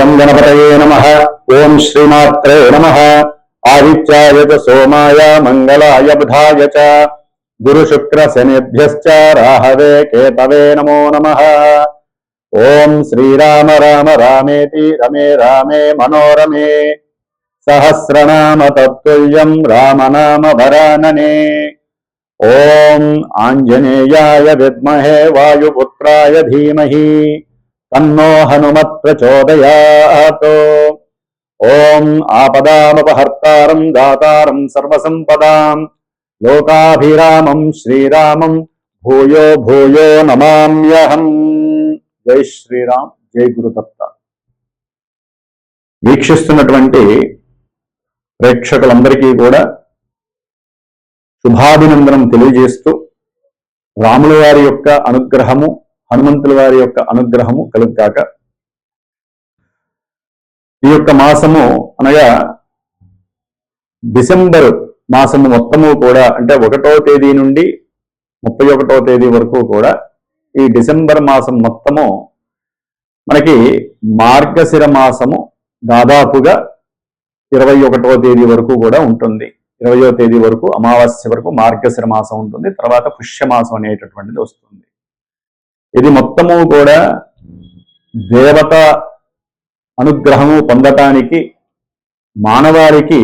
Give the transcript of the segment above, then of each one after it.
గం గణపతయే నమ. ఓం శ్రీమాత్రే నమ. ఆదిత్యాయ చ సోమాయ మంగళాయ బుధాయ చ. గురు శుక్ర శనిభ్యశ్చ రాహవే కేతవే నమో నమ. ఓం శ్రీరామ రామ రామేతి రమే రామే మనోరమే. సహస్రనామ తత్తుల్యం రామనామ వరాననే. ఓం ఆంజనేయాయ విద్మహే వాయుపుత్రాయ ధీమహి. తన్నో హనుమత్ ప్రచోదయాత్. ఓం ఆపదామపహర్తారం దాతారం సర్వసంపదాం. లోకాభిరామం శ్రీరామం భూయో భూయో నమామ్యహం. జై శ్రీరామ్ జై గురుదత్త వీక్షిస్తున్నటువంటి ప్రేక్షకులందరికీ కూడా శుభాభినందనం తెలియజేస్తూ రాముల వారి యొక్క అనుగ్రహము హనుమంతుల వారి యొక్క అనుగ్రహము కలుగ్గాక. ఈ యొక్క మాసము అనగా డిసెంబర్ మాసము మొత్తము కూడా అంటే ఒకటో తేదీ నుండి ముప్పై ఒకటో తేదీ వరకు కూడా ఈ డిసెంబర్ మాసం మొత్తము మనకి మార్గశిర మాసము దాదాపుగా ఇరవై ఒకటో తేదీ వరకు కూడా ఉంటుంది. ఇరవయో తేదీ వరకు అమావాస్య వరకు మార్గశిర మాసం ఉంటుంది. తర్వాత పుష్యమాసం అనేటటువంటిది వస్తుంది. ఇది మొత్తము కూడా దేవత అనుగ్రహము పొందటానికి మానవారికి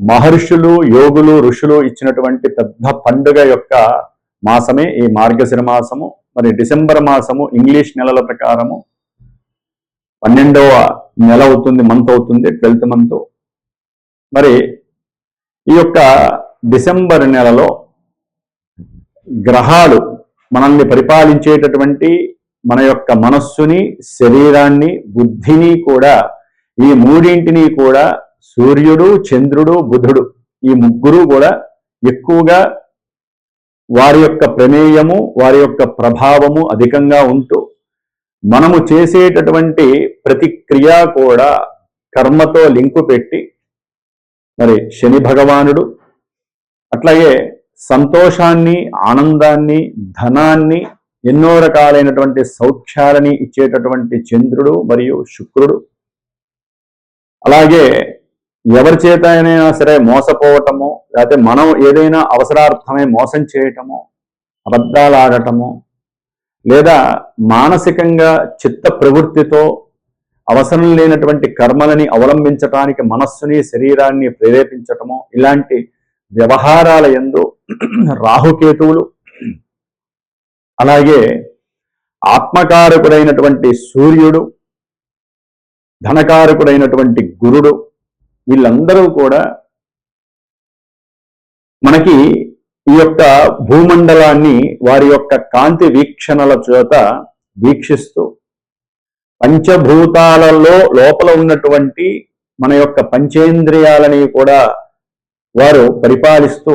మహర్షులు యోగులు ఋషులు ఇచ్చినటువంటి పెద్ద పండుగ యొక్క మాసమే ఈ మార్గశిర మాసము మరి డిసెంబర్ మాసము ఇంగ్లీష్ నెలల ప్రకారము పన్నెండవ నెల అవుతుంది మంత్ అవుతుంది ట్వెల్త్ మంత్. మరి ఈ యొక్క డిసెంబర్ నెలలో గ్రహాలు మనల్ని పరిపాలించేటటువంటి మన యొక్క మనస్సుని శరీరాన్ని బుద్ధిని కూడా ఈ మూడింటిని కూడా సూర్యుడు చంద్రుడు బుధుడు ఈ ముగ్గురు కూడా ఎక్కువగా వారి యొక్క ప్రమేయము వారి యొక్క ప్రభావము అధికంగా ఉంటూ మనము చేసేటటువంటి ప్రతిక్రియ కూడా కర్మతో లింకు పెట్టి మరి శని భగవానుడు అట్లాగే సంతోషాన్ని ఆనందాన్ని ధనాన్ని ఎన్నో రకాలైనటువంటి సౌఖ్యాలని ఇచ్చేటటువంటి చంద్రుడు మరియు శుక్రుడు. అలాగే ఎవరి చేత అయినా సరే మోసపోవటము లేకపోతే మనం ఏదైనా అవసరార్థమై మోసం చేయటము అబద్ధాలు ఆడటము లేదా మానసికంగా చిత్త ప్రవృత్తితో అవసరం లేనటువంటి కర్మలని అవలంబించటానికి మనస్సుని శరీరాన్ని ప్రేరేపించటము ఇలాంటి వ్యవహారాల ఎందు రాహుకేతువులు. అలాగే ఆత్మకారకుడైనటువంటి సూర్యుడు ధనకారకుడైనటువంటి గురుడు వీళ్ళందరూ కూడా మనకి ఈ యొక్క భూమండలాన్ని వారి యొక్క కాంతి వీక్షణల చేత వీక్షిస్తూ పంచభూతాలలో లోపల ఉన్నటువంటి మన యొక్క పంచేంద్రియాలని కూడా వారు పరిపాలిస్తూ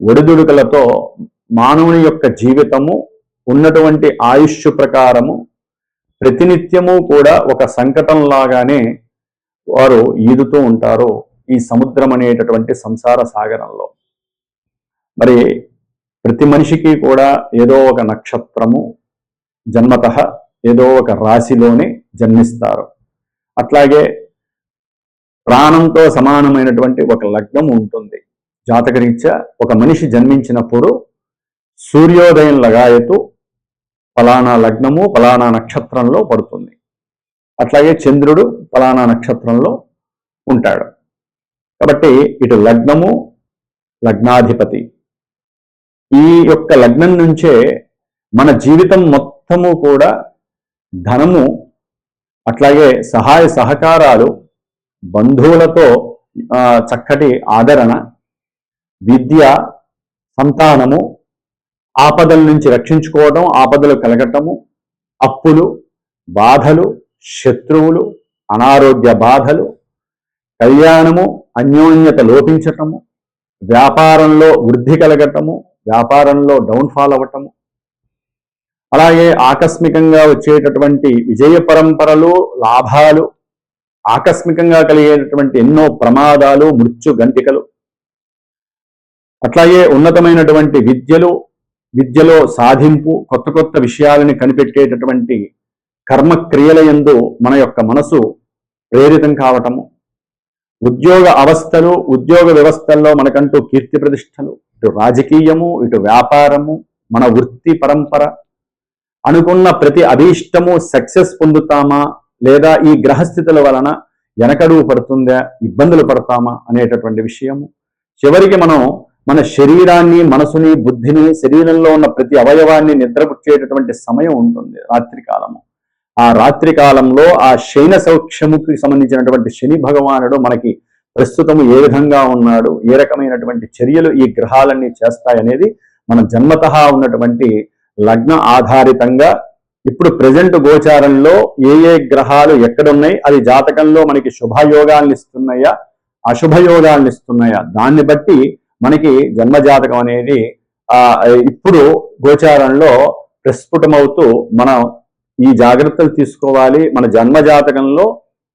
ఒడిదుడుకలతో మానవుని యొక్క జీవితము ఉన్నటువంటి ఆయుష్ ప్రకారము ప్రతినిత్యము కూడా ఒక సంకటం లాగానే వారు ఈదుతూ ఉంటారు ఈ సముద్రం అనేటటువంటి సంసార సాగరంలో. మరి ప్రతి మనిషికి కూడా ఏదో ఒక నక్షత్రము జన్మత ఏదో ఒక రాశిలోనే జన్మిస్తారు. అట్లాగే ప్రాణంతో సమానమైనటువంటి ఒక లగ్నం ఉంటుంది. జాతకరీత్యా ఒక మనిషి జన్మించినప్పుడు సూర్యోదయం లగాయతు ఫలానా లగ్నము ఫలానా నక్షత్రంలో పడుతుంది. అట్లాగే చంద్రుడు ఫలానా నక్షత్రంలో ఉంటాడు. కాబట్టి ఇటు లగ్నము లగ్నాధిపతి. ఈ యొక్క లగ్నం నుంచే మన జీవితం మొత్తము కూడా ధనము అట్లాగే సహాయ సహకారాలు బంధువులతో చక్కటి ఆదరణ విద్య సంతానము ఆపదల నుంచి రక్షించుకోవడం ఆపదలు కలగటము అప్పులు బాధలు శత్రువులు అనారోగ్య బాధలు కళ్యాణము అన్యోన్యత లోపించటము వ్యాపారంలో వృద్ధి కలగటము వ్యాపారంలో డౌన్ఫాల్ అవ్వటము. అలాగే ఆకస్మికంగా వచ్చేటటువంటి విజయ పరంపరలు లాభాలు ఆకస్మికంగా కలిగేటటువంటి ఎన్నో ప్రమాదాలు మృత్యు గంటికలు. అట్లాగే ఉన్నతమైనటువంటి విద్యలు విద్యలో సాధింపు కొత్త కొత్త విషయాలని కనిపెట్టేటటువంటి కర్మక్రియల ఎందు మన యొక్క మనసు ప్రేరితం కావటము. ఉద్యోగ అవస్థలు ఉద్యోగ వ్యవస్థల్లో మనకంటూ కీర్తి ప్రతిష్టలు. ఇటు రాజకీయము ఇటు వ్యాపారము మన వృత్తి పరంపర. అనుకున్న ప్రతి అభీష్టము సక్సెస్ పొందుతామా? లేదా ఈ గ్రహస్థితుల వలన వెనకడుగు పడుతుందా? ఇబ్బందులు పడతామా? అనేటటువంటి విషయము. చివరికి మనం మన శరీరాన్ని మనసుని బుద్ధిని శరీరంలో ఉన్న ప్రతి అవయవాన్ని నిద్రపుచ్చేటటువంటి సమయం ఉంటుంది రాత్రి కాలము. ఆ రాత్రి కాలంలో ఆ శయన సౌఖ్యముకి సంబంధించినటువంటి శని భగవానుడు మనకి ప్రస్తుతము ఏ విధంగా ఉన్నాడు ఏ రకమైనటువంటి చర్యలు ఈ గ్రహాలన్నీ చేస్తాయనేది మన జన్మత ఉన్నటువంటి లగ్న ఆధారితంగా ఇప్పుడు ప్రజెంట్ గోచారంలో ఏ ఏ గ్రహాలు ఎక్కడున్నాయి అది జాతకంలో మనకి శుభయోగాలను ఇస్తున్నాయా అశుభయోగాలను ఇస్తున్నాయా దాన్ని బట్టి మనకి జన్మజాతకం అనేది ఆ ఇప్పుడు గోచారంలో ప్రస్ఫుటమవుతూ మనం ఈ జాగ్రత్తలు తీసుకోవాలి. మన జన్మజాతకంలో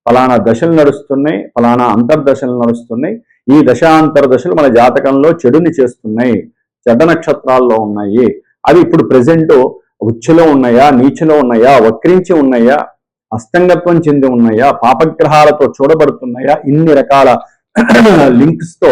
ఫలానా దశలు నడుస్తున్నాయి ఫలానా అంతర్దశలు నడుస్తున్నాయి. ఈ దశాంతర దశలు మన జాతకంలో చెడుని చేస్తున్నాయి చెడ్డ నక్షత్రాల్లో ఉన్నాయి. అవి ఇప్పుడు ప్రజెంట్ ఉచ్చులో ఉన్నాయా నీచులో ఉన్నాయా వక్రించి ఉన్నాయా అస్తంగత్వం చెంది ఉన్నాయా పాపగ్రహాలతో చూడబడుతున్నాయా ఇన్ని రకాల లింక్స్తో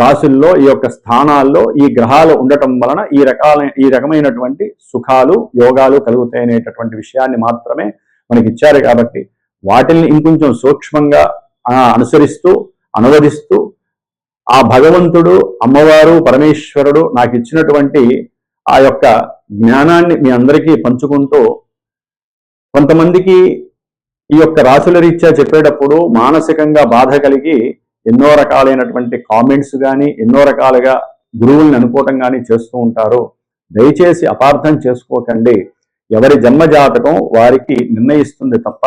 రాశుల్లో ఈ యొక్క స్థానాల్లో ఈ గ్రహాలు ఉండటం వలన ఈ రకాల ఈ రకమైనటువంటి సుఖాలు యోగాలు కలుగుతాయనేటటువంటి విషయాన్ని మాత్రమే మనకి ఇచ్చారు కాబట్టి వాటిని ఇంకొంచెం సూక్ష్మంగా అనుసరిస్తూ అనువదిస్తూ ఆ భగవంతుడు అమ్మవారు పరమేశ్వరుడు నాకు ఇచ్చినటువంటి ఆ యొక్క జ్ఞానాన్ని మీ అందరికీ పంచుకుంటూ కొంతమందికి ఈ యొక్క రాసుల రీత్యా చెప్పేటప్పుడు మానసికంగా బాధ కలిగి ఎన్నో రకాలైనటువంటి కామెంట్స్ కానీ ఎన్నో రకాలుగా గురువుల్ని అనుకోవటం కానీ చేస్తూ ఉంటారు దయచేసి అపార్థం చేసుకోకండి. ఎవరి జన్మ జాతకం వారికి నిర్ణయిస్తుంది తప్ప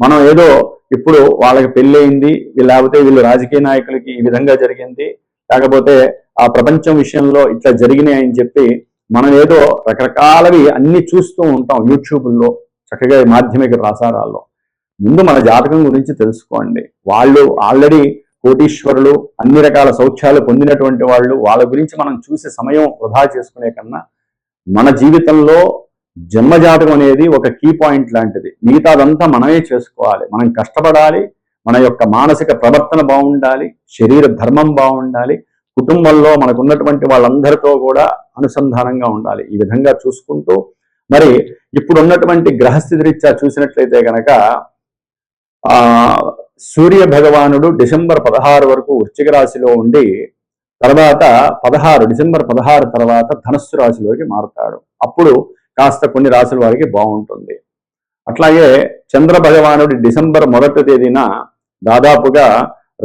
మనం ఏదో ఇప్పుడు వాళ్ళకి పెళ్ళయింది లేకపోతే వీళ్ళు రాజకీయ నాయకులకి ఈ విధంగా జరిగింది లేకపోతే ఆ ప్రపంచం విషయంలో ఇట్లా జరిగినాయి అని చెప్పి మనం ఏదో రకరకాలవి అన్ని చూస్తూ ఉంటాం యూట్యూబ్లో చక్కగా మాధ్యమిక ప్రసారాల్లో. ముందు మన జాతకం గురించి తెలుసుకోండి. వాళ్ళు ఆల్రెడీ కోటీశ్వరులు అన్ని రకాల సౌఖ్యాలు పొందినటువంటి వాళ్ళు వాళ్ళ గురించి మనం చూసే సమయం వృధా చేసుకునే కన్నా మన జీవితంలో జన్మజాతకం అనేది ఒక కీ పాయింట్ లాంటిది. మిగతాదంతా మనమే చేసుకోవాలి. మనం కష్టపడాలి. మన యొక్క మానసిక ప్రవర్తన బాగుండాలి. శరీర ధర్మం బాగుండాలి. కుటుంబంలో మనకున్నటువంటి వాళ్ళందరితో కూడా అనుసంధానంగా ఉండాలి. ఈ విధంగా చూసుకుంటూ మరి ఇప్పుడు ఉన్నటువంటి గ్రహస్థితి రీత్యా చూసినట్లయితే కనుక ఆ సూర్య భగవానుడు డిసెంబర్ పదహారు వరకు వృశ్చిక రాశిలో ఉండి తర్వాత పదహారు డిసెంబర్ పదహారు తర్వాత ధనస్సు రాశిలోకి మారుతాడు. అప్పుడు కాస్త కొన్ని రాశుల వారికి బాగుంటుంది. అట్లాగే చంద్ర భగవానుడి డిసెంబర్ మొదటి తేదీన దాదాపుగా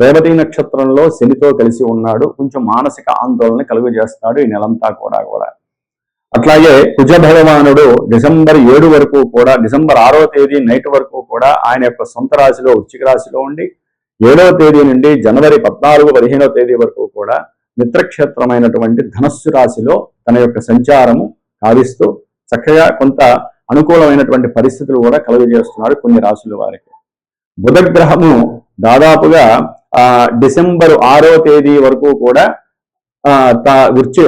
రేవతి నక్షత్రంలో శనితో కలిసి ఉన్నాడు. కొంచెం మానసిక ఆందోళన కలుగజేస్తాడు ఈ నెలంతా కూడా కూడా. అట్లాగే కుజ భగవానుడు డిసెంబర్ ఏడు వరకు కూడా డిసెంబర్ ఆరో తేదీ నైట్ వరకు కూడా ఆయన యొక్క సొంత రాశిలో వృచ్చిక రాశిలో ఉండి ఏడవ తేదీ నుండి జనవరి పద్నాలుగు పదిహేనవ తేదీ వరకు కూడా మిత్రక్షేత్రమైనటువంటి ధనస్సు రాశిలో తన యొక్క సంచారము కావిస్తూ చక్కగా కొంత అనుకూలమైనటువంటి పరిస్థితులు కూడా కలుగజేస్తున్నాడు కొన్ని రాశుల వారికి. బుధగ్రహము దాదాపుగా ఆ డిసెంబర్ ఆరో తేదీ వరకు కూడా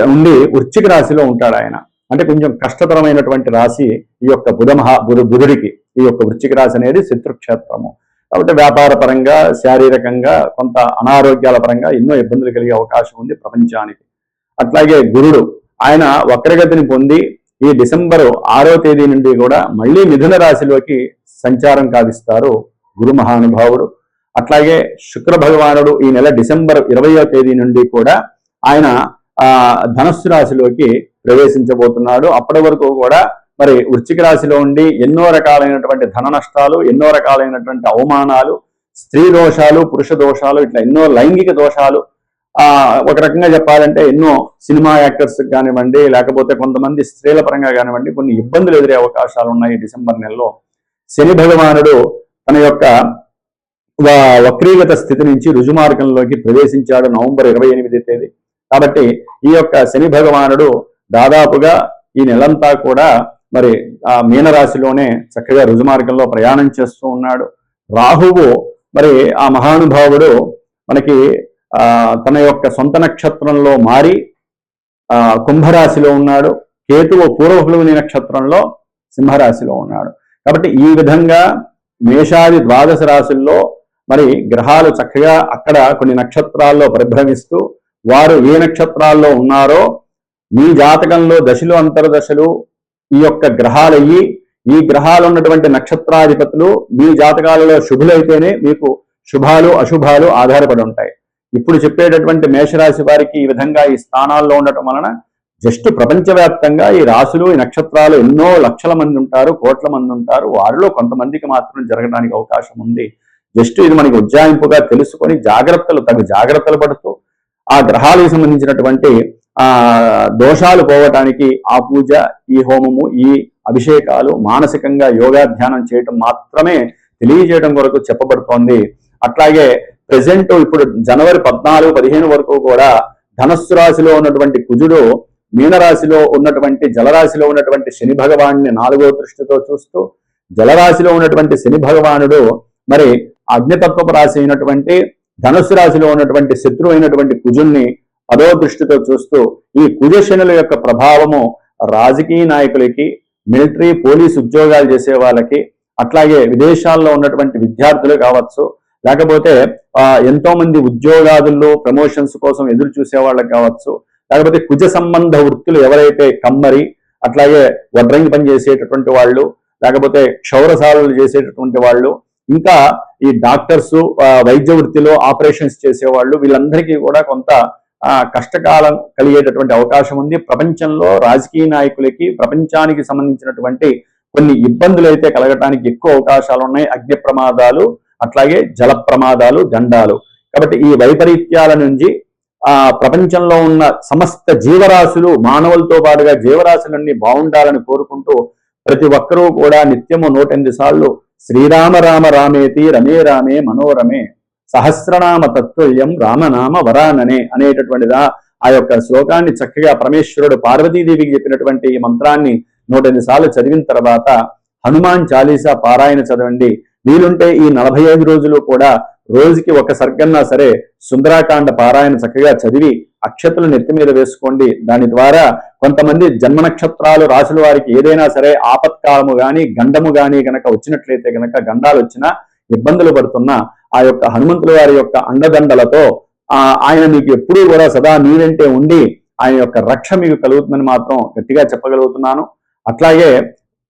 ఉండి వృచ్చిక రాశిలో ఉంటాడు ఆయన. అంటే కొంచెం కష్టతరమైనటువంటి రాశి ఈ యొక్క బుధ మహా బుధ బుధుడికి ఈ యొక్క వృచ్చిక రాశి అనేది శత్రుక్షేత్రము. కాబట్టి వ్యాపార పరంగా శారీరకంగా కొంత అనారోగ్యాల పరంగా ఎన్నో ఇబ్బందులు కలిగే అవకాశం ఉంది ప్రపంచానికి. అట్లాగే గురుడు ఆయన వక్రగతిని పొంది ఈ డిసెంబర్ ఆరో తేదీ నుండి కూడా మళ్ళీ మిథున రాశిలోకి సంచారం కావిస్తారు గురు మహానుభావుడు. అట్లాగే శుక్ర భగవానుడు ఈ నెల డిసెంబర్ ఇరవయో తేదీ నుండి కూడా ఆయన ఆ ధనస్సు రాశిలోకి ప్రవేశించబోతున్నాడు. అప్పటి వరకు కూడా మరి వృశ్చిక రాశిలో ఉండి ఎన్నో రకాలైనటువంటి ధన నష్టాలు ఎన్నో రకాలైనటువంటి అవమానాలు స్త్రీ దోషాలు పురుష దోషాలు ఇట్లా ఎన్నో లైంగిక దోషాలు. ఆ ఒక రకంగా చెప్పాలంటే ఎన్నో సినిమా యాక్టర్స్ కానివ్వండి లేకపోతే కొంతమంది స్త్రీల పరంగా కానివ్వండి కొన్ని ఇబ్బందులు ఎదురే అవకాశాలు ఉన్నాయి డిసెంబర్ నెలలో. శని భగవానుడు తన యొక్క వక్రీగత స్థితి నుంచి రుజుమార్గంలోకి ప్రవేశించాడు నవంబర్ ఇరవై ఎనిమిది తేదీ. కాబట్టి ఈ యొక్క శని భగవానుడు దాదాపుగా ఈ నెలంతా కూడా మరి ఆ మీనరాశిలోనే చక్కగా రుజుమార్గంలో ప్రయాణం చేస్తూ ఉన్నాడు. రాహువు మరి ఆ మహానుభావుడు మనకి ఆ తన యొక్క సొంత నక్షత్రంలో మారి ఆ కుంభరాశిలో ఉన్నాడు. కేతువు పూర్వహులుని నక్షత్రంలో సింహరాశిలో ఉన్నాడు. కాబట్టి ఈ విధంగా మేషాది ద్వాదశ రాశుల్లో మరి గ్రహాలు చక్కగా అక్కడ కొన్ని నక్షత్రాల్లో పరిభ్రమిస్తూ వారు ఏ నక్షత్రాల్లో ఉన్నారో మీ జాతకంలో దశలు అంతర్దశలు ఈ యొక్క గ్రహాలయ్యి ఈ గ్రహాలు ఉన్నటువంటి నక్షత్రాధిపతులు మీ జాతకాలలో శుభులైతేనే మీకు శుభాలు అశుభాలు ఆధారపడి ఉంటాయి. ఇప్పుడు చెప్పేటటువంటి మేషరాశి వారికి ఈ విధంగా ఈ స్థానాల్లో ఉండటం వలన జస్ట్ ప్రపంచవ్యాప్తంగా ఈ రాశులు ఈ నక్షత్రాలు ఎన్నో లక్షల మంది ఉంటారు కోట్ల మంది ఉంటారు. వారిలో కొంతమందికి మాత్రం జరగడానికి అవకాశం ఉంది. జస్ట్ ఇది మనకి ఉజ్జాయింపుగా తెలుసుకొని జాగ్రత్తలు తగు జాగ్రత్తలు పడుతూ ఆ గ్రహాలకు సంబంధించినటువంటి ఆ దోషాలు పోవటానికి ఆ పూజ ఈ హోమము ఈ అభిషేకాలు మానసికంగా యోగాధ్యానం చేయటం మాత్రమే తెలియజేయడం కొరకు చెప్పబడుతోంది. అట్లాగే ప్రజెంట్ ఇప్పుడు జనవరి పద్నాలుగు పదిహేను వరకు కూడా ధనస్సు రాశిలో ఉన్నటువంటి కుజుడు మీనరాశిలో ఉన్నటువంటి జలరాశిలో ఉన్నటువంటి శని భగవాన్ని నాలుగో దృష్టితో చూస్తూ జలరాశిలో ఉన్నటువంటి శని భగవానుడు మరి అగ్నితత్వపు రాశి అయినటువంటి ధనుసు రాశిలో ఉన్నటువంటి శత్రువు అయినటువంటి కుజుణ్ణి అదో దృష్టితో చూస్తూ ఈ కుజశనుల యొక్క ప్రభావము రాజకీయ నాయకులకి మిలిటరీ పోలీస్ ఉద్యోగాలు చేసే వాళ్ళకి అట్లాగే విదేశాల్లో ఉన్నటువంటి విద్యార్థులు కావచ్చు లేకపోతే ఎంతో మంది ఉద్యోగాదుల్లో ప్రమోషన్స్ కోసం ఎదురు చూసే వాళ్ళకి కావచ్చు లేకపోతే కుజ సంబంధ వృత్తులు ఎవరైతే కమ్మరి అట్లాగే వడ్రంగి పని చేసేటటువంటి వాళ్ళు లేకపోతే క్షౌరసాలు చేసేటటువంటి వాళ్ళు ఇంకా ఈ డాక్టర్స్ వైద్య వృత్తిలో ఆపరేషన్స్ చేసేవాళ్ళు వీళ్ళందరికీ కూడా కొంత కష్టకాలం కలిగేటటువంటి అవకాశం ఉంది. ప్రపంచంలో రాజకీయ నాయకులకి ప్రపంచానికి సంబంధించినటువంటి కొన్ని ఇబ్బందులు అయితే కలగటానికి ఎక్కువ అవకాశాలు ఉన్నాయి. అగ్ని ప్రమాదాలు అట్లాగే జల ప్రమాదాలు గండాలు. కాబట్టి ఈ వైపరీత్యాల నుంచి ఆ ప్రపంచంలో ఉన్న సమస్త జీవరాశులు మానవులతో పాటుగా జీవరాశులన్నీ బాగుండాలని కోరుకుంటూ ప్రతి ఒక్కరూ కూడా నిత్యము నూటెనిమిది సార్లు శ్రీరామ రామ రామేతి రమే రామే మనోరమే సహస్రనామ తత్వల్యం రామనామ వరాననే అనేటటువంటిదా ఆ యొక్క శ్లోకాన్ని చక్కగా పరమేశ్వరుడు పార్వతీదేవికి చెప్పినటువంటి ఈ మంత్రాన్ని నూట సార్లు చదివిన తర్వాత హనుమాన్ చాలీసా పారాయణ చదవండి. వీలుంటే ఈ నలభై ఐదు రోజులు కూడా రోజుకి ఒక సర్గన్నా సరే సుందరాకాండ పారాయణ చక్కగా చదివి అక్షతలు నెత్తి మీద వేసుకోండి. దాని ద్వారా కొంతమంది జన్మ నక్షత్రాలు రాసుల వారికి ఏదైనా సరే ఆపత్కాలము గాని గండము గాని గనక వచ్చినట్లయితే గనక గండాలు వచ్చినా ఇబ్బందులు పడుతున్నా ఆ యొక్క హనుమంతుల వారి యొక్క అండదండలతో ఆ ఆయన మీకు ఎప్పుడూ కూడా సదా మీరంటే ఉండి ఆయన యొక్క రక్ష మీకు కలుగుతుందని మాత్రం గట్టిగా చెప్పగలుగుతున్నాను. అట్లాగే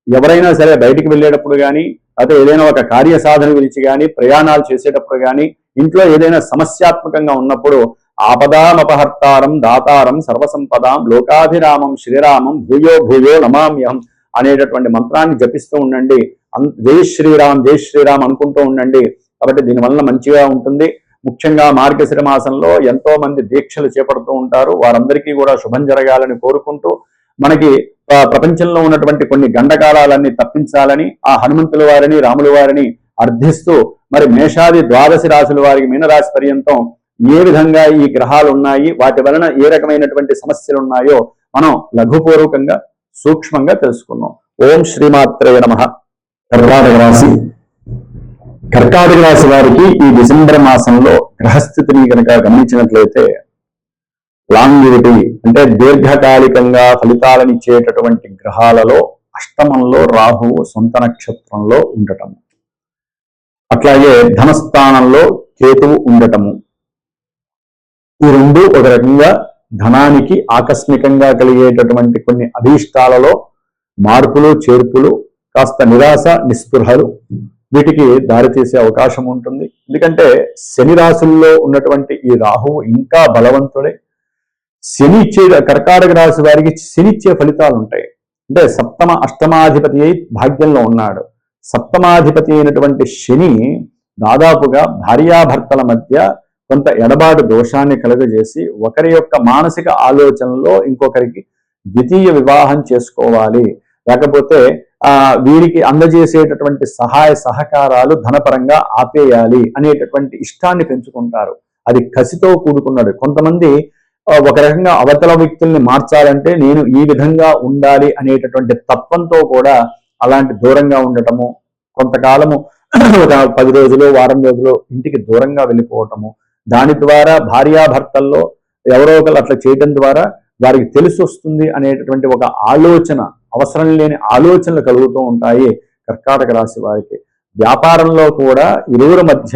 ఎవరైనా సరే బయటికి వెళ్ళేటప్పుడు కానీ అయితే ఏదైనా ఒక కార్య సాధన గురించి కానీ ప్రయాణాలు చేసేటప్పుడు కానీ ఇంట్లో ఏదైనా సమస్యాత్మకంగా ఉన్నప్పుడు ఆపదామపహర్తారం దాతారం సర్వసంపదాం లోకాభిరామం శ్రీరామం భూయో భూయో నమామ్యం అనేటటువంటి మంత్రాన్ని జపిస్తూ ఉండండి. జై శ్రీరామ్ జై శ్రీరామ్ అనుకుంటూ ఉండండి. కాబట్టి దీనివల్ల మంచిగా ఉంటుంది. ముఖ్యంగా మార్గశిర మాసంలో ఎంతో మంది దీక్షలు చేపడుతూ ఉంటారు. వారందరికీ కూడా శుభం జరగాలని కోరుకుంటూ మనకి ప్రపంచంలో ఉన్నటువంటి కొన్ని గండకాలాలన్నీ తప్పించాలని ఆ హనుమంతుల వారిని రాముల వారిని అర్థిస్తూ మరి మేషాది ద్వాదశి రాశుల వారికి మీనరాశి పర్యంతం ఏ విధంగా ఈ గ్రహాలు ఉన్నాయి వాటి వలన ఏ రకమైనటువంటి సమస్యలు ఉన్నాయో మనం లఘుపూర్వకంగా సూక్ష్మంగా తెలుసుకున్నాం. ఓం శ్రీమాత్రే నమ. కర్ణాటక రాశి. కర్కాటక రాశి వారికి ఈ డిసెంబర్ మాసంలో గ్రహస్థితిని కనుక గమనించినట్లయితే లాంగివిటీ అంటే దీర్ఘకాలికంగా ఫలితాలను ఇచ్చేటటువంటి గ్రహాలలో అష్టమంలో రాహువు సొంత నక్షత్రంలో ఉండటము. అట్లాగే ధనస్థానంలో కేతువు ఉండటము. ఈ రెండు ఒక రకంగా ధనానికి ఆకస్మికంగా కలిగేటటువంటి కొన్ని అభీష్టాలలో మార్పులు చేర్పులు కాస్త నిరాశ నిస్పృహలు వీటికి దారితీసే అవకాశం ఉంటుంది. ఎందుకంటే శని రాశుల్లో ఉన్నటువంటి ఈ రాహువు ఇంకా బలవంతుడే. శని ఇచ్చే కర్కాటక రాశి వారికి శని ఇచ్చే ఫలితాలు ఉంటాయి. అంటే సప్తమ అష్టమాధిపతి అయి భాగ్యంలో ఉన్నాడు. సప్తమాధిపతి అయినటువంటి శని దాదాపుగా భార్యాభర్తల మధ్య కొంత ఎడబాటు దోషాన్ని కలుగజేసి ఒకరి యొక్క మానసిక ఆలోచనలో ఇంకొకరికి ద్వితీయ వివాహం చేసుకోవాలి. లేకపోతే ఆ వీరికి అందజేసేటటువంటి సహాయ సహకారాలు ధనపరంగా ఆపేయాలి అనేటటువంటి ఇష్టాన్ని పెంచుకుంటారు. అది కసితో కూడుకున్నాడు కొంతమంది ఒక రకంగా అవతల వ్యక్తుల్ని మార్చాలంటే నేను ఈ విధంగా ఉండాలి అనేటటువంటి తత్వంతో కూడా అలాంటి దూరంగా ఉండటము కొంతకాలము ఒక పది రోజులు వారం రోజులు ఇంటికి దూరంగా వెళ్ళిపోవటము దాని ద్వారా భార్యాభర్తల్లో ఎవరో ఒకరు అట్లా చేయడం ద్వారా వారికి తెలిసి వస్తుంది అనేటటువంటి ఒక ఆలోచన అవసరం లేని ఆలోచనలు కలుగుతూ ఉంటాయి కర్కాటక రాశి వారికి. వ్యాపారంలో కూడా ఇరువురు మధ్య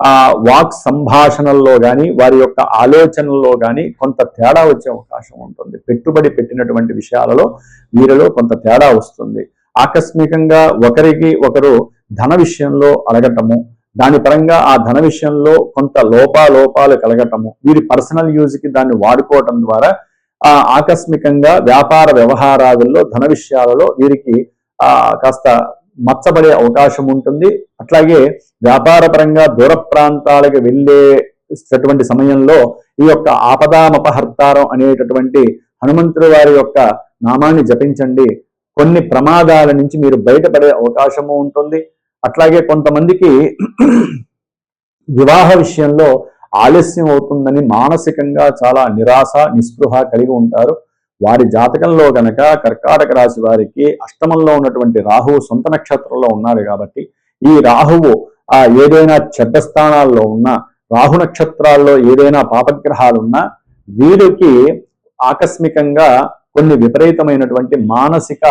ఆ వాక్ సంభాషణల్లో కానీ వారి యొక్క ఆలోచనల్లో కానీ కొంత తేడా వచ్చే అవకాశం ఉంటుంది. పెట్టుబడి పెట్టినటువంటి విషయాలలో వీరిలో కొంత తేడా వస్తుంది. ఆకస్మికంగా ఒకరికి ఒకరు ధన విషయంలో అడగటము దాని పరంగా ఆ ధన విషయంలో కొంత లోపాలోపాలు కలగటము వీరి పర్సనల్ యూజ్కి దాన్ని వాడుకోవటం ద్వారా ఆ ఆకస్మికంగా వ్యాపార వ్యవహారాదుల్లో ధన విషయాలలో వీరికి ఆ కాస్త మచ్చబడే అవకాశం ఉంటుంది. అట్లాగే వ్యాపార పరంగా దూర ప్రాంతాలకు వెళ్ళేటటువంటి సమయంలో ఈ యొక్క ఆపదామపహర్తారం అనేటటువంటి హనుమంతుడి వారి యొక్క నామాన్ని జపించండి. కొన్ని ప్రమాదాల నుంచి మీరు బయటపడే అవకాశము ఉంటుంది. అట్లాగే కొంతమందికి వివాహ విషయంలో ఆలస్యం అవుతుందని మానసికంగా చాలా నిరాశ నిస్పృహ కలిగి ఉంటారు. వారి జాతకంలో గనక కర్కాటక రాశి వారికి అష్టమంలో ఉన్నటువంటి రాహువు సొంత నక్షత్రంలో ఉన్నారు కాబట్టి ఈ రాహువు ఆ ఏదైనా చెడ్డ స్థానాల్లో ఉన్న రాహు నక్షత్రాల్లో ఏదైనా పాపగ్రహాలున్నా వీరికి ఆకస్మికంగా కొన్ని విపరీతమైనటువంటి మానసిక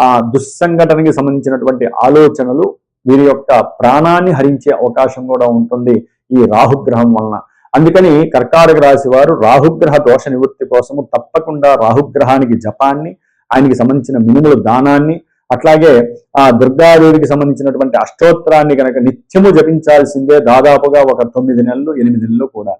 ఆ దుస్సంఘటనకి సంబంధించినటువంటి ఆలోచనలు వీరి యొక్క ప్రాణాన్ని హరించే అవకాశం కూడా ఉంటుంది ఈ రాహుగ్రహం వలన. అందుకని కర్కాటక రాశి వారు రాహుగ్రహ దోష నివృత్తి కోసము తప్పకుండా రాహుగ్రహానికి జపాన్ని ఆయనకి సంబంధించిన మినుముల దానాన్ని అట్లాగే ఆ దుర్గాదేవికి సంబంధించినటువంటి అష్టోత్తరాన్ని కనుక నిత్యము జపించాల్సిందే దాదాపుగా ఒక తొమ్మిది నెలలు ఎనిమిది నెలలు కూడా.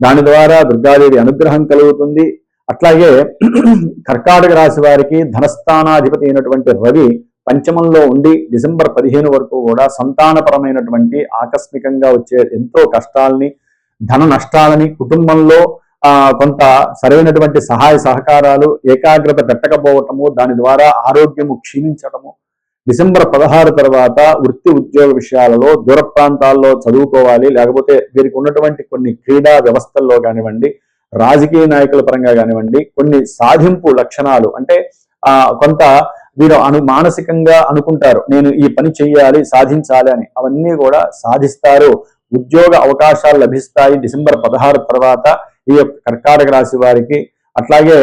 దాని ద్వారా దుర్గాదేవి అనుగ్రహం కలుగుతుంది. అట్లాగే కర్కాటక రాశి వారికి ధనస్థానాధిపతి అయినటువంటి రవి పంచమంలో ఉండి డిసెంబర్ పదిహేను వరకు కూడా సంతానపరమైనటువంటి ఆకస్మికంగా వచ్చే ఎంతో కష్టాలని ధన నష్టాలని కుటుంబంలో కొంత సరైనటువంటి సహాయ సహకారాలు ఏకాగ్రత పెట్టకపోవటము దాని ద్వారా ఆరోగ్యము క్షీణించటము డిసెంబర్ పదహారు తర్వాత వృత్తి ఉద్యోగ విషయాలలో దూర ప్రాంతాల్లో చదువుకోవాలి లేకపోతే వీరికి ఉన్నటువంటి కొన్ని క్రీడా వ్యవస్థల్లో కానివ్వండి రాజకీయ నాయకుల పరంగా కానివ్వండి కొన్ని సాధింపు లక్షణాలు అంటే కొంత వీరు అను మానసికంగా అనుకుంటారు నేను ఈ పని చేయాలి సాధించాలి అని. అవన్నీ కూడా సాధిస్తారు. ఉద్యోగ అవకాశాలు లభిస్తాయి. డిసెంబర్ పదహారు తర్వాత ఈ యొక్క కర్కాటక రాశి వారికి. అట్లాగే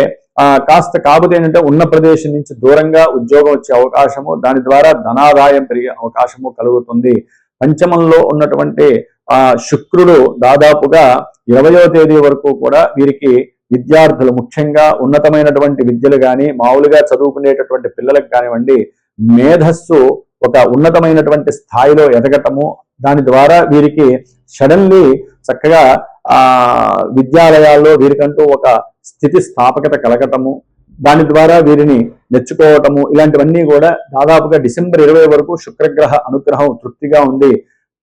కాస్త కాకపోతే ఏంటంటే ఉన్న ప్రదేశం నుంచి దూరంగా ఉద్యోగం వచ్చే అవకాశము దాని ద్వారా ధనాదాయం పెరిగే అవకాశము కలుగుతుంది. పంచమంలో ఉన్నటువంటి ఆ శుక్రుడు దాదాపుగా ఇరవయో తేదీ వరకు కూడా వీరికి విద్యార్థులు ముఖ్యంగా ఉన్నతమైనటువంటి విద్యలు కానీ మామూలుగా చదువుకునేటటువంటి పిల్లలకు కానివ్వండి మేధస్సు ఒక ఉన్నతమైనటువంటి స్థాయిలో ఎదగటము దాని ద్వారా వీరికి సడన్లీ చక్కగా ఆ విద్యాలయాల్లో వీరికంటూ ఒక స్థితి స్థాపకత కలగటము దాని ద్వారా వీరిని మెచ్చుకోవటము ఇలాంటివన్నీ కూడా దాదాపుగా డిసెంబర్ ఇరవై వరకు శుక్రగ్రహ అనుగ్రహం తృప్తిగా ఉంది.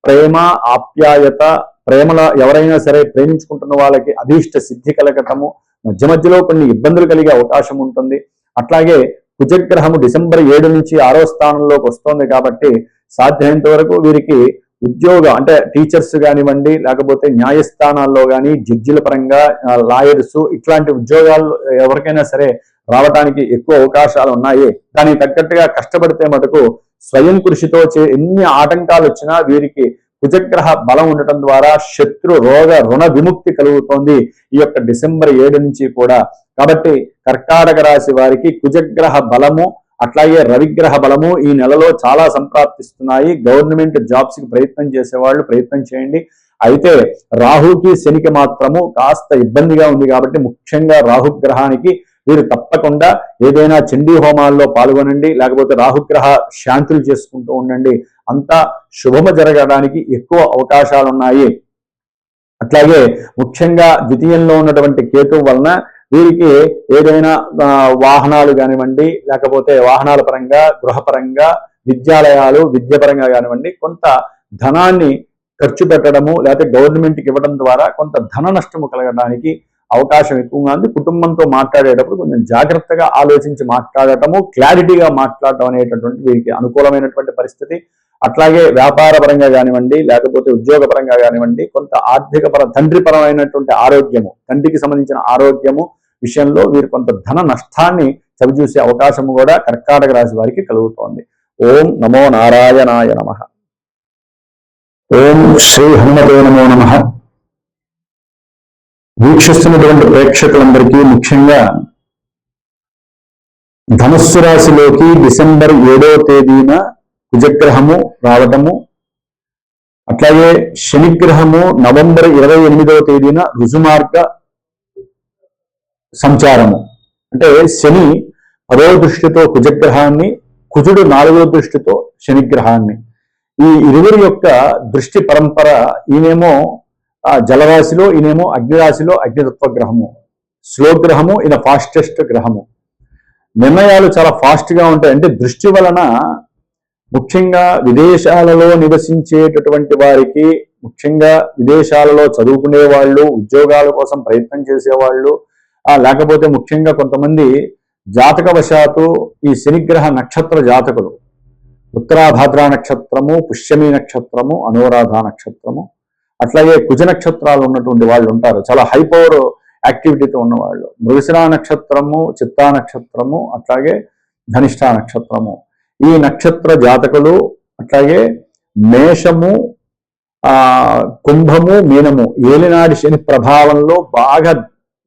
ప్రేమ ఆప్యాయత ప్రేమల ఎవరైనా సరే ప్రేమించుకుంటున్న వాళ్ళకి అభీష్ట సిద్ధి కలగటము మధ్య మధ్యలో కొన్ని ఇబ్బందులు కలిగే అవకాశం ఉంటుంది. అట్లాగే కుజగ్రహము డిసెంబర్ ఏడు నుంచి ఆరో స్థానంలోకి వస్తోంది కాబట్టి సాధ్యమైనంత వరకు వీరికి ఉద్యోగం అంటే టీచర్స్ కానివ్వండి లేకపోతే న్యాయస్థానాల్లో కానీ జడ్జిల పరంగా లాయర్స్ ఇట్లాంటి ఉద్యోగాలు ఎవరికైనా సరే రావడానికి ఎక్కువ అవకాశాలు ఉన్నాయి. దానికి తగ్గట్టుగా కష్టపడితే మటుకు స్వయం కృషితో చే ఎన్ని ఆటంకాలు వచ్చినా వీరికి కుజగ్రహ బలం ఉండటం ద్వారా శత్రు రోగ రుణ విముక్తి కలుగుతోంది. ఈ యొక్క డిసెంబర్ ఏడు నుంచి కూడా. కాబట్టి కర్కాటక రాశి వారికి కుజగ్రహ బలము అట్లాగే రవిగ్రహ బలము ఈ నెలలో చాలా సంప్రాప్తిస్తున్నాయి. గవర్నమెంట్ జాబ్స్కి ప్రయత్నం చేసేవాళ్ళు ప్రయత్నం చేయండి. అయితే రాహుకి శనికి మాత్రము కాస్త ఇబ్బందిగా ఉంది కాబట్టి ముఖ్యంగా రాహుగ్రహానికి మీరు తప్పకుండా ఏదైనా చండీ హోమాల్లో పాల్గొనండి. లేకపోతే రాహుగ్రహ శాంతులు చేసుకుంటూ ఉండండి. అంతా శుభము జరగడానికి ఎక్కువ అవకాశాలు ఉన్నాయి అట్లాగే ముఖ్యంగా ద్వితీయంలో ఉన్నటువంటి కేతు వలన వీరికి ఏదైనా వాహనాలు కానివ్వండి లేకపోతే వాహనాల పరంగా గృహపరంగా విద్యాలయాలు విద్యపరంగా కానివ్వండి కొంత ధనాన్ని ఖర్చు పెట్టడము లేకపోతే గవర్నమెంట్కి ఇవ్వడం ద్వారా కొంత ధన నష్టము కలగడానికి అవకాశం ఎక్కువగా ఉంది. కుటుంబంతో మాట్లాడేటప్పుడు కొంచెం జాగ్రత్తగా ఆలోచించి మాట్లాడటము క్లారిటీగా మాట్లాడటం అనేటటువంటి వీరికి అనుకూలమైనటువంటి పరిస్థితి. అట్లాగే వ్యాపార పరంగా కానివ్వండి లేకపోతే ఉద్యోగ పరంగా కానివ్వండి కొంత ఆర్థిక పర తండ్రి పరమైనటువంటి ఆరోగ్యము తండ్రికి సంబంధించిన ఆరోగ్యము విషయంలో వీరు కొంత ధన నష్టాన్ని చవిచూసే అవకాశము కూడా కర్కాటక రాశి వారికి కలుగుతోంది. ఓం నమో నారాయణాయ నమ. ఓం శ్రీ హనుమతే నమో నమ. వీక్షిస్తున్నటువంటి ప్రేక్షకులందరికీ ముఖ్యంగా ధనుస్సు రాశిలోకి డిసెంబర్ ఏడవ తేదీన కుజగ్రహము రావటము అట్లాగే శనిగ్రహము నవంబర్ ఇరవై ఎనిమిదవ తేదీన రుజుమార్గ సంచారము. అంటే శని పదవ దృష్టితో కుజగ్రహాన్ని కుజుడు నాలుగవ దృష్టితో శనిగ్రహాన్ని. ఈ ఇరువురి యొక్క దృష్టి పరంపర ఈయనేమో జలరాశిలో ఈయనేమో అగ్నిరాశిలో అగ్నితత్వ గ్రహము స్లో గ్రహము ఈయన ఫాస్టెస్ట్ గ్రహము. నిర్ణయాలు చాలా ఫాస్ట్గా ఉంటాయి. అంటే దృష్టి వలన ముఖ్యంగా విదేశాలలో నివసించేటటువంటి వారికి ముఖ్యంగా విదేశాలలో చదువుకునే వాళ్ళు ఉద్యోగాల కోసం ప్రయత్నం చేసేవాళ్ళు లేకపోతే ముఖ్యంగా కొంతమంది జాతకవశాత్తు ఈ శనిగ్రహ నక్షత్ర జాతకులు. ఉత్తరాభాద్ర నక్షత్రము పుష్యమి నక్షత్రము అనురాధ నక్షత్రము. అట్లాగే కుజ నక్షత్రాలు ఉన్నటువంటి వాళ్ళు ఉంటారు. చాలా హై పవర్ యాక్టివిటీతో ఉన్నవాళ్ళు. మృగశిరా నక్షత్రము చిత్తా నక్షత్రము అట్లాగే ధనిష్ట నక్షత్రము. ఈ నక్షత్ర జాతకులు అట్లాగే మేషము ఆ కుంభము మీనము ఏలినాడి శని ప్రభావంలో బాగా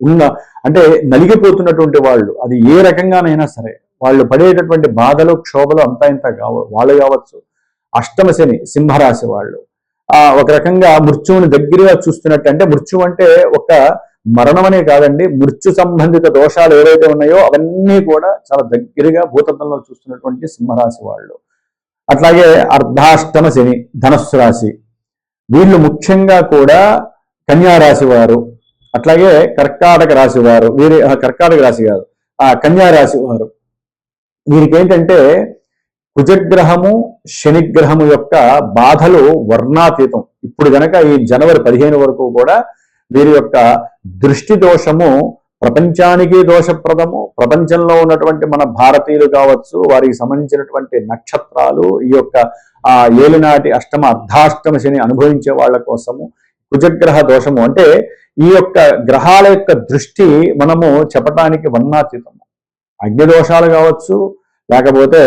ఉన్న అంటే నలిగిపోతున్నటువంటి వాళ్ళు. అది ఏ రకంగానైనా సరే వాళ్ళు పడేటటువంటి బాధలు క్షోభలు అంతా ఇంత కావ వాళ్ళు కావచ్చు. అష్టమ శని సింహరాశి వాళ్ళు. ఆ ఒక రకంగా మృత్యువుని దగ్గరగా చూస్తున్నట్టు అంటే మృత్యు అంటే ఒక మరణం అనే కాదండి మృత్యు సంబంధిత దోషాలు ఏవైతే ఉన్నాయో అవన్నీ కూడా చాలా దగ్గరగా భూతత్వంలో చూస్తున్నటువంటి సింహరాశి వాళ్ళు. అట్లాగే అర్ధాష్టమ శని ధనస్సు రాశి వీళ్ళు ముఖ్యంగా కూడా కన్యారాశి వారు అట్లాగే కర్కాటక రాశి వారు వీరి కర్కాటక రాశి కాదు ఆ కన్యారాశి వారు. వీరికి ఏంటంటే కుజగ్రహము శనిగ్రహము యొక్క బాధలు వర్ణాతీతం. ఇప్పుడు గనక ఈ జనవరి పదిహేను వరకు కూడా వీరి యొక్క దృష్టి దోషము ప్రపంచానికి దోషప్రదము ప్రపంచంలో ఉన్నటువంటి మన భారతీయులు కావచ్చు వారికి సంబంధించినటువంటి నక్షత్రాలు ఈ యొక్క ఆ ఏలినాటి అష్టమ అర్ధాష్టమ శని అనుభవించే వాళ్ళ కోసము కుజగ్రహ దోషము అంటే ఈ యొక్క గ్రహాల యొక్క దృష్టి మనము చెప్పటానికి వర్ణాతీతము. అగ్ని దోషాలు కావచ్చు లేకపోతే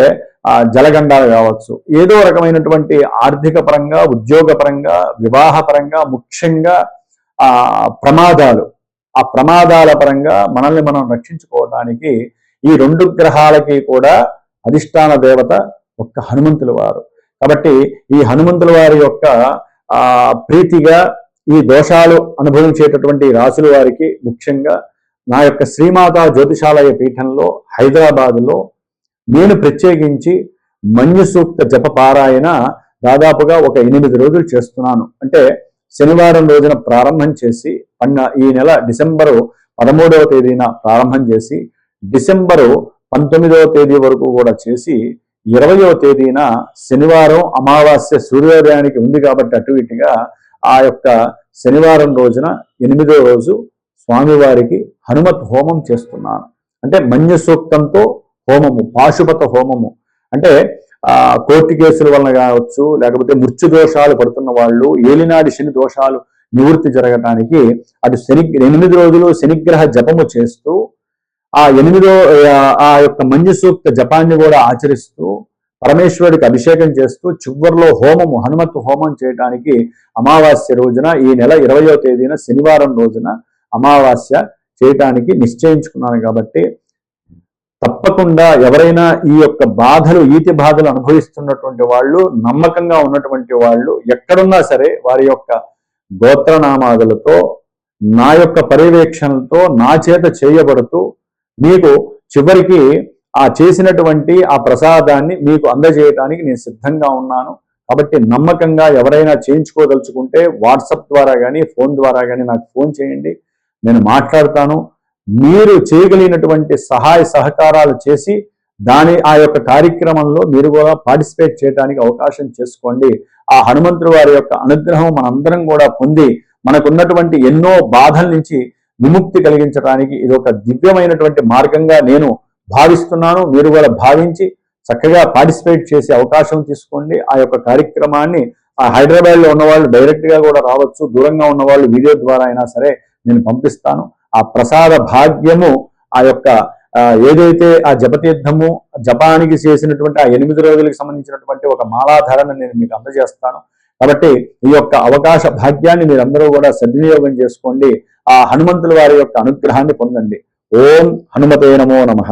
ఆ జలగండాలు కావచ్చు. ఏదో రకమైనటువంటి ఆర్థిక పరంగా ఉద్యోగ పరంగా వివాహ పరంగా ముఖ్యంగా ఆ ప్రమాదాలు. ఆ ప్రమాదాల పరంగా మనల్ని మనం రక్షించుకోవడానికి ఈ రెండు గ్రహాలకి కూడా అధిష్టాన దేవత ఒక్క హనుమంతుల వారు. కాబట్టి ఈ హనుమంతుల వారి యొక్క ఆ ప్రీతిగా ఈ దోషాలు అనుభవించేటటువంటి రాసుల వారికి ముఖ్యంగా నా యొక్క శ్రీమాత జ్యోతిషాలయ పీఠంలో హైదరాబాద్లో నేను ప్రత్యేకించి మన్యు సూక్త జప పారాయణ దాదాపుగా ఒక ఎనిమిది రోజులు చేస్తున్నాను. అంటే శనివారం రోజున ప్రారంభం చేసి పన్న ఈ నెల డిసెంబరు పదమూడవ తేదీన ప్రారంభం చేసి డిసెంబరు పంతొమ్మిదవ తేదీ వరకు కూడా చేసి ఇరవయవ తేదీన శనివారం అమావాస్య సూర్యోదయానికి ఉంది కాబట్టి అటు ఇటుగా ఆ యొక్క శనివారం రోజున ఎనిమిదో రోజు స్వామివారికి హనుమత్ హోమం చేస్తున్నాను. అంటే మన్య సూక్తంతో హోమము పాశుపత హోమము. అంటే కోర్టు కేసుల వలన కావచ్చు లేకపోతే మృత్యు దోషాలు పడుతున్న వాళ్ళు ఏలినాడి శని దోషాలు నివృత్తి జరగటానికి అటు శని ఎనిమిది రోజులు శనిగ్రహ జపము చేస్తూ ఆ ఎనిమిదో ఆ యొక్క మంజు సూక్త జపాన్ని కూడా ఆచరిస్తూ పరమేశ్వరుడికి అభిషేకం చేస్తూ చివరిలో హోమము హనుమత్ హోమం చేయడానికి అమావాస్య రోజున ఈ నెల ఇరవయో తేదీన శనివారం రోజున అమావాస్య చేయటానికి నిశ్చయించుకున్నాను కాబట్టి తప్పకుండా ఎవరైనా ఈ యొక్క బాధలు ఈతి బాధలు అనుభవిస్తున్నటువంటి వాళ్ళు నమ్మకంగా ఉన్నటువంటి వాళ్ళు ఎక్కడున్నా సరే వారి యొక్క గోత్రనామాదులతో నా యొక్క పర్యవేక్షణతో నా చేత చేయబడుతూ మీకు చివరికి ఆ చేసినటువంటి ఆ ప్రసాదాన్ని మీకు అందజేయటానికి నేను సిద్ధంగా ఉన్నాను. కాబట్టి నమ్మకంగా ఎవరైనా చేయించుకోదలుచుకుంటే వాట్సాప్ ద్వారా కానీ ఫోన్ ద్వారా కానీ నాకు ఫోన్ చేయండి. నేను మాట్లాడతాను. మీరు చేయగలిగినటువంటి సహాయ సహకారాలు చేసి దాని ఆ యొక్క కార్యక్రమంలో మీరు కూడా పార్టిసిపేట్ చేయడానికి అవకాశం చేసుకోండి. ఆ హనుమంతుడు వారి యొక్క అనుగ్రహం మనందరం కూడా పొంది మనకున్నటువంటి ఎన్నో బాధల నుంచి విముక్తి కలిగించడానికి ఇది ఒక దివ్యమైనటువంటి మార్గంగా నేను భావిస్తున్నాను. మీరు కూడా భావించి చక్కగా పార్టిసిపేట్ చేసే అవకాశం తీసుకోండి. ఆ యొక్క కార్యక్రమాన్ని ఆ హైదరాబాద్లో ఉన్న వాళ్ళు డైరెక్ట్గా కూడా రావచ్చు. దూరంగా ఉన్న వాళ్ళు వీడియో ద్వారా అయినా సరే నేను పంపిస్తాను. ఆ ప్రసాద భాగ్యము ఆ యొక్క ఏదైతే ఆ జపతీర్థము జపానికి చేసినటువంటి ఆ ఎనిమిది రోజులకు సంబంధించినటువంటి ఒక మాలాధారణ నేను మీకు అందజేస్తాను. కాబట్టి ఈ యొక్క అవకాశ భాగ్యాన్ని మీరందరూ కూడా సద్వినియోగం చేసుకోండి. ఆ హనుమంతుల వారి యొక్క అనుగ్రహాన్ని పొందండి. ఓం హనుమతే నమో నమ.